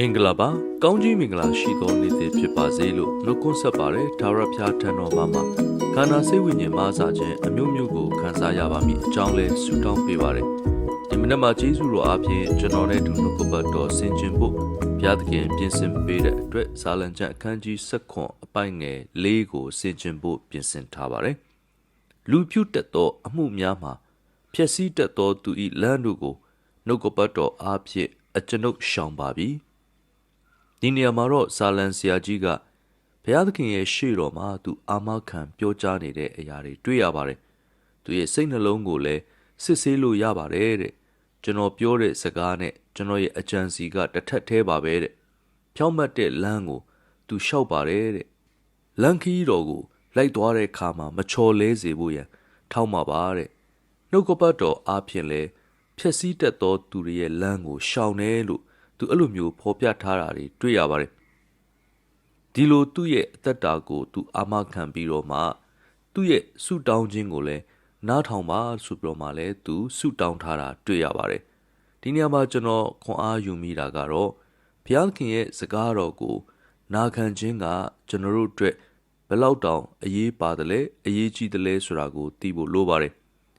မင်္ဂလာပါကောင်းကြီးမင်္ဂလာရှိသောနေ့တစ်ဖြစ်ပါစေလို့နှုတ်ခွန်းဆက်ပါတယ်ဒါရဖျားထံတော်မှာမှာခန္ဓာစိတ်ဝိညာဉ်မဆာခြင်းအမျိုးမျိုးကိုခံစားရပါမည်အကြောင်းလဲဆုတောင်းပေးပါတယ်ဒီမနေ့မှာဂျေဇုတော်အပြင်ကျွန်တော်နဲ့တူနှုတ်ကပတ်တော်ဆင်ခြင်ဖို့ဘုရားသခင်ပြင်ဆင်ပေးတဲ့အတွက်ဇာလံကျမ်းအခန်းကြီး7ခွန်အပိုင်ငယ်၄ကိုဆင်ခြင်ဖို့ပြင်ဆင်ထားပါတယ်လူဖြူတက်သောအမှုများမှာဖြစ်စည်းတက်သောသူ၏လမ်းတို့ကိုနှုတ်ကပတ်တော်အားဖြင့်အကျွန်ုပ်ရှောင်ပါပြီ ဒီနေရာမှာတော့ဇာလန်ဆရာကြီးကဘုရားသခင်ရဲ့ရှေ့တော်မှာသူအာမခံပြောကြားနေတဲ့အရာတွေတွေ့ရပါတယ်သူရဲ့စိတ်နှလုံးကိုလည်းစစ်ဆေးလို့ရပါတယ်တဲ့ကျွန်တော်ပြောတဲ့စကားနဲ့ကျွန်တော်ရဲ့အကြံစီကတစ်ထက်သေးပါပဲတဲ့ဖြောင့်မတ်တဲ့လမ်းကိုသူလျှောက်ပါတယ်တဲ့လမ်းခီးတော်ကိုလိုက်သွားတဲ့ခါမှာမချော်လဲစေဖို့ရန်ထောက်မှာပါတဲ့နှုတ်ကပတ်တော်အားဖြင့်လဲဖြည့်ဆည်းတတ်သောသူတွေရဲ့လမ်းကိုရှောင်တယ်လို့ သူအဲ့လိုမျိုးဖော်ပြထားတာတွေတွေ့ရပါတယ်ဒီလိုသူ့ရဲ့အသက်တာကို သူအာမခံပြီးတော့မှသူ့ရဲ့ဆုတောင်းခြင်းကိုလည်းနားထောင်ပါဆိုပြီးတော့မှလည်းသူဆုတောင်းထားတာတွေ့ရပါတယ်ဒီနေရာမှာကျွန်တော်ခွန်အားယူမိတာကတော့ဘုရားသခင်ရဲ့စကားတော်ကို နာခံခြင်းက ကျွန်တော်တို့အတွက်ဘယ်လောက်တောင်အရေးပါတယ်လဲအရေးကြီးတယ်လဲဆိုတာကိုသိဖို့လိုပါတယ်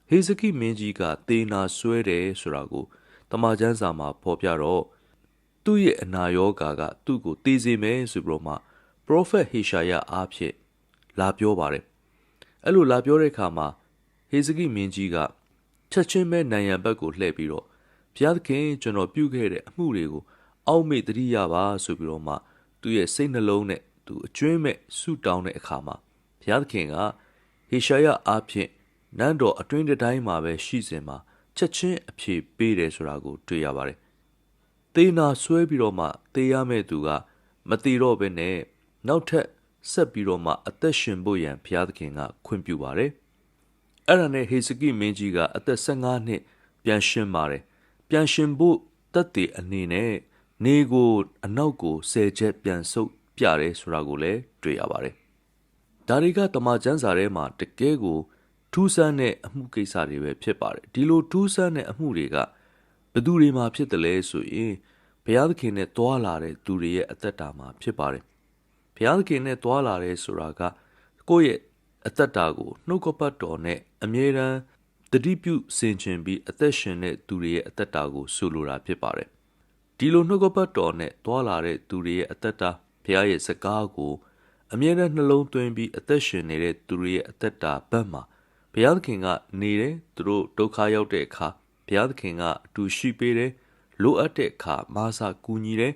ဟေဇကိမင်းကြီးကသေနာဆွဲတယ်ဆိုတာကိုတမန်ကျမ်းစာမှာဖော်ပြတော့ သူ့ရဲ့အနာရောဂါကသူ့ကိုသေစေမယ်ဆိုပြီးတော့မှ prophet ဟေရှာယအားဖြင့်လာပြောပါတယ်အဲ့လိုလာပြောတဲ့အခါမှာဟေဇကိမင်းကြီးကချက်ချင်းပဲနိုင်ရန်ဘက်ကိုလှည့်ပြီးတော့ဘုရားသခင်ကျွန်တော်ပြုခဲ့တဲ့အမှုတွေကိုအောက်မေ့တတိယပါဆိုပြီးတော့မှသူ့ရဲ့စိတ်နှလုံးနဲ့သူအကျွင်းမဲ့ဆုတောင်းတဲ့အခါမှာဘုရားသခင်ကဟေရှာယအားဖြင့်နန်းတော်အတွင်းတိုင်းမှာပဲရှိစဉ်မှာချက်ချင်းအဖြေပေးတယ်ဆိုတာကိုတွေ့ရပါတယ်။ သေနာဆွဲပြီးတော့မှသေရမယ့်သူကမသေတော့ဘဲနဲ့နောက်ထပ်ဆက်ပြီးတော့မှအသက်ရှင်ဖို့ရန်ဘုရားသခင်ကခွင့်ပြုပါတယ်။အဲ့ဒါနဲ့ဟေစကိမင်းကြီးကအသက်15နှစ်ပြန်ရှင်ပါတယ်။ပြန်ရှင်ဖို့တက်တည်အနေနဲ့နေကိုအနောက်ကိုဆယ်ချက်ပြန်ဆုပ်ပြတယ်ဆိုတာကိုလည်းတွေ့ရပါတယ်။ဒါတွေကတမန်ကျမ်းစာထဲမှာတကယ်ကိုထူးဆန်းတဲ့အမှုကိစ္စတွေပဲဖြစ်ပါတယ်ဒီလိုထူးဆန်းတဲ့အမှုတွေက ဘယ်သူတွေမှာဖြစ်တယ်လဲဆိုရင်ဘုရားသခင်နဲ့တွာလာတဲ့သူတွေရဲ့အသက်တာမှာဖြစ်ပါတယ်ဘုရားသခင်နဲ့တွာလာတဲ့ဆိုတာကကိုယ့်ရဲ့အသက်တာကိုနှုတ်ကပတ်တော်နဲ့အမြဲတမ်းတတိပြုဆင်ခြင်ပြီးအသက်ရှင်တဲ့သူတွေရဲ့အသက်တာကိုဆိုလိုတာဖြစ်ပါတယ်ဒီလိုနှုတ်ကပတ်တော်နဲ့တွာလာတဲ့သူတွေရဲ့အသက်တာဘုရားရဲ့စကားကိုအမြဲတမ်းနှလုံးသွင်းပြီးအသက်ရှင်နေတဲ့သူတွေရဲ့အသက်တာဘက်မှာဘုရားသခင်ကနေတယ်သူတို့ဒုက္ခရောက်တဲ့အခါ ဘုရားသခင်ကအတူရှိပေးတယ်လိုအပ်တဲ့အခါမာစာကူညီတယ်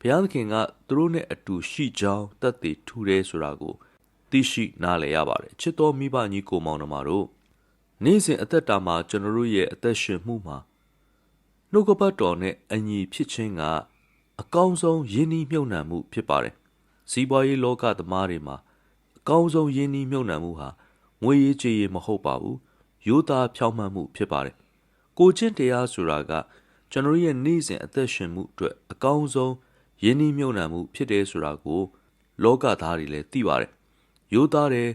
ဘုရားသခင်ကသူတို့နဲ့အတူရှိကြောင်းတတ်သိထူတယ်ဆိုတာကိုသိရှိနားလည်ရပါတယ်ချစ်တော်မိဘညီကိုမောင်နှမတို့နေ့စဉ်အသက်တာမှာကျွန်တော်တို့ရဲ့အသက်ရှင်မှုမှာနှုတ်ကပတ်တော်နဲ့အညီဖြစ်ခြင်းကအကောင်းဆုံးယဉ်ဤမြုပ်နှံမှုဖြစ်ပါတယ်စီးပွားရေးလောကသမားတွေမှာအကောင်းဆုံးယဉ်ဤမြုပ်နှံမှုဟာငွေရေးကြေးရေးမဟုတ်ပါဘူးရိုးသားဖြောင့်မတ်မှုဖြစ်ပါတယ် ကိုချင်းတရားဆိုတာကကျွန်တော်ရဲ့နေ့စဉ်အသက်ရှင်မှုအတွက်အကောင်းဆုံးယဉ်ဤမြုံနှံမှုဖြစ်တယ်ဆိုတာကို လောကသားတွေလည်းသိပါတယ်ရိုးသားတယ်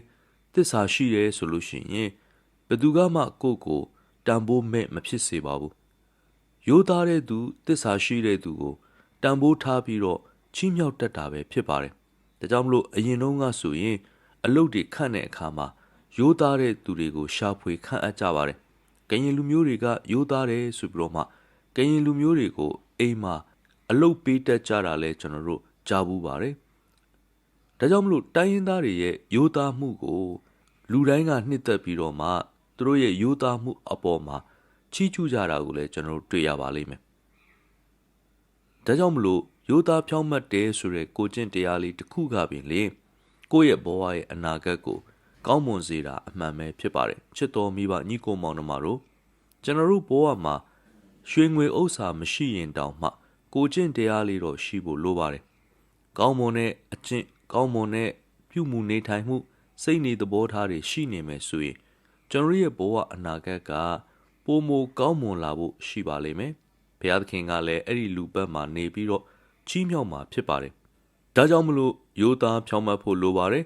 သစ္စာရှိတယ်ဆိုလို့ရှိရင်ဘယ်သူကမှကိုယ့်ကိုတန်ဖိုးမဲ့မဖြစ်စေပါဘူးရိုးသားတဲ့သူသစ္စာရှိတဲ့သူကိုတန်ဖိုးထားပြီးတော့ချီးမြှောက်တတ်တာပဲဖြစ်ပါတယ်ဒါကြောင့်မလို့အရင်တုန်းကဆိုရင် အလုတ်တွေခန့်တဲ့အခါမှာရိုးသားတဲ့သူတွေကိုရှာဖွေခန့်အပ်ကြပါတယ်။ ကရင်လူမျိုးတွေကရိုးသားတယ်ဆိုပြီးတော့မှကရင်လူမျိုးတွေကိုအိမ်မှာအလုတ်ပေးတတ်ကြတာလဲကျွန်တော်တို့ကြားဘူးပါတယ်။ဒါကြောင့်မလို့တိုင်းရင်းသားတွေရဲ့ရိုးသားမှုကို လူတိုင်းကနှစ်သက်ပြီးတော့မှသူတို့ရဲ့ရိုးသားမှုအပေါ်မှာချီးကျူးကြတာကိုလည်းကျွန်တော်တို့တွေ့ရပါလိမ့်မယ်။ဒါကြောင့်မလို့ရိုးသားဖြောင့်မတ်တယ်ဆိုတဲ့ကိုကျင့်တရားလေးတစ်ခုကပင်လေကိုယ့်ရဲ့ဘဝရဲ့အနာဂတ်ကို ကောင်းမွန်စေတာအမှန်ပဲဖြစ်ပါတယ်ချစ်တော်မိဘညီကိုမောင်နှမတို့ကျွန်တော်တို့ဘဝမှာရွှေငွေဥစ္စာမရှိရင်တောင်မှ ကိုကျင့်တရားလေးတော့ရှိဖို့လိုပါတယ်ကောင်းမွန်တဲ့အကျင့်ကောင်းမွန်တဲ့ပြုမှုနေထိုင်မှု စိတ်နေသဘောထားတွေရှိနေမယ်ဆိုရင်ကျွန်တော်ရဲ့ဘဝအနာဂတ်ကပိုမိုကောင်းမွန်လာဖို့ရှိပါလိမ့်မယ်ဘုရားသခင်ကလည်းအဲ့ဒီလူပတ်မှာနေပြီးတော့ချီးမြှောက်မှာဖြစ်ပါတယ်ဒါကြောင့်မလို့ယောသားဖြောင်းမတ်ဖို့လိုပါတယ်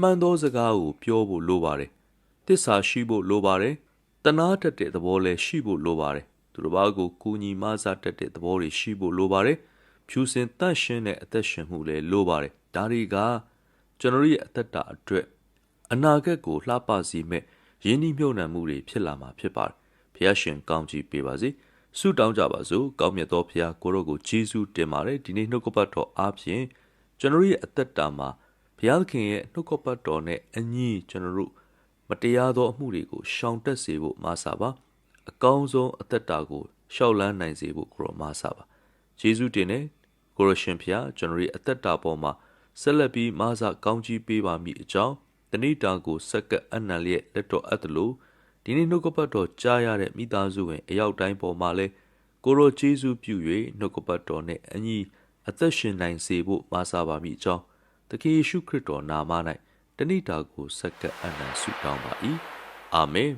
မှန်သောစကားကိုပြောဖို့လိုပါတယ်။တစ္ဆာရှိဖို့လိုပါတယ်။တနာတတ်တဲ့သဘောလည်းရှိဖို့လိုပါတယ်။သူတစ်ပါးကိုကူညီမဆတတ်တဲ့သဘောတွေရှိဖို့လိုပါတယ်။ဖြူစင်တန့်ရှင်းတဲ့အသက်ရှင်မှုလည်းလိုပါတယ်ဒါတွေကကျွန်တော်ရဲ့အသက်တာအတွက်အနာဂတ်ကိုလှပစေမဲ့ရင်းနှီးမြှုပ်နှံမှုတွေဖြစ်လာမှာဖြစ်ပါတယ်ဖျားရှင်ကောင်းချီးပေးပါစေဆုတောင်းကြပါစို့ကောင်းမြတ်သောဖျားကိုရောကိုယေရှုတင်ပါတယ်ဒီနေ့နှုတ်ကပတ်တော်အားဖြင့်ကျွန်တော်ရဲ့အသက်တာမှာ ဘုရားသခင်ရဲ့နှုတ်ကပတ်တော်နဲ့အညီကျွန်တော်တို့မတရားသောအမှုတွေကိုရှောင်တက်စေဖို့မာစာပါအကောင်းဆုံးအသက်တာကိုရှောက်လန်းနိုင်စေဖို့ကိုရောမာစာပါယေရှုတင်တဲ့ကိုရရှင်ဖျားကျွန်တော်ရဲ့အသက်တာပေါ်မှာဆက်လက်ပြီးမာစာကောင်းကြီးပေးပါမည်အကြောင်းတဏိတာကိုစက္ကအနံလျက်လက်တော်အပ်သလိုဒီနေ့နှုတ်ကပတ်တော်ကြားရတဲ့မိသားစုဝင်အရောက်တိုင်းပေါ်မှာလဲကိုရောယေရှုပြု၍နှုတ်ကပတ်တော်နဲ့အညီအသက်ရှင်နိုင်စေဖို့မာစာပါမည်အကြောင်း သခင်ယေရှုခရစ်တော်နာမ၌တဏိတာကိုစက္ကအနံဆုတောင်းပါ၏အာမင်